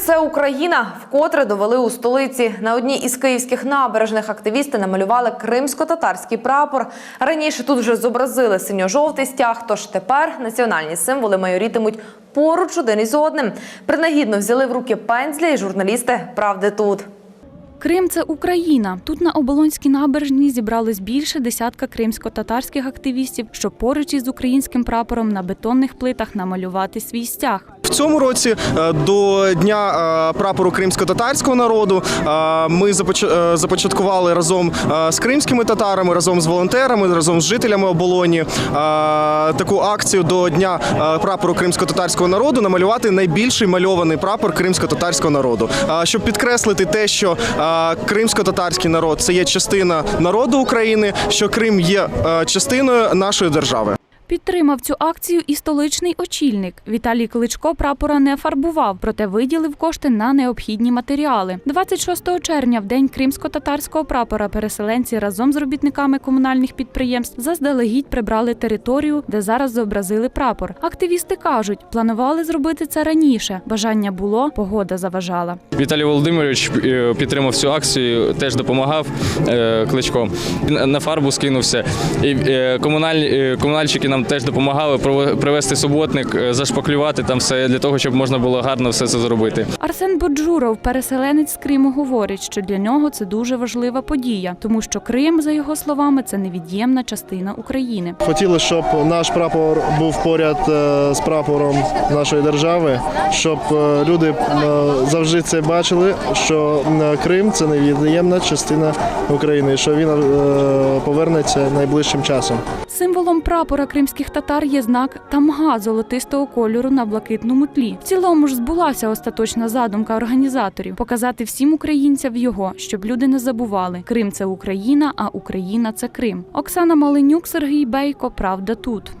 це Україна. Вкотре довели у столиці. На одній із київських набережних активісти намалювали кримсько-татарський прапор. Раніше тут вже зобразили синьо-жовтий стяг. Тож тепер національні символи майорітимуть поруч один із одним. Принагідно взяли в руки пензля і журналісти правди тут. Крим це Україна. Тут на оболонській набережній зібрались більше десятка кримсько-татарських активістів, щоб поруч із українським прапором на бетонних плитах намалювати свій стяг. Цьому році е, до дня е, прапору кримсько-татарського народу е, ми започ- започаткували разом з кримськими татарами, разом з волонтерами, разом з жителями оболоні таку акцію до дня прапору кримсько-татарського народу намалювати найбільший мальований прапор кримсько-татарського народу, щоб підкреслити те, що кримсько-татарський народ це є частина народу України, що Крим є частиною нашої держави. Підтримав цю акцію і столичний очільник. Віталій Кличко прапора не фарбував, проте виділив кошти на необхідні матеріали. 26 червня, в день кримсько-татарського прапора, переселенці разом з робітниками комунальних підприємств заздалегідь прибрали територію, де зараз зобразили прапор. Активісти кажуть, планували зробити це раніше. Бажання було, погода заважала. Віталій Володимирович е, підтримав цю акцію, теж допомагав е, кличко. На фарбу скинувся. І е, комунальщики нам теж допомагали прово- привезти суботник, е, зашпаклювати там все для того, щоб можна було гарно все це зробити. Арсен Боджуров, переселенець з Криму, говорить, що для нього це дуже важлива подія, тому що Крим, за його словами, це невід'ємна частина України. Хотіли, щоб наш прапор був поряд е, з прапором нашої держави, щоб е, люди завжди це бачили, що Крим це невід'ємна частина України, що він повернеться найближчим часом. Символом прапора кримських татар є знак тамга золотистого кольору на блакитному тлі. В цілому ж збулася остаточна задумка організаторів показати всім українцям його, щоб люди не забували. Крим це Україна, а Україна це Крим. Оксана Маленюк, Сергій Бейко. Правда тут.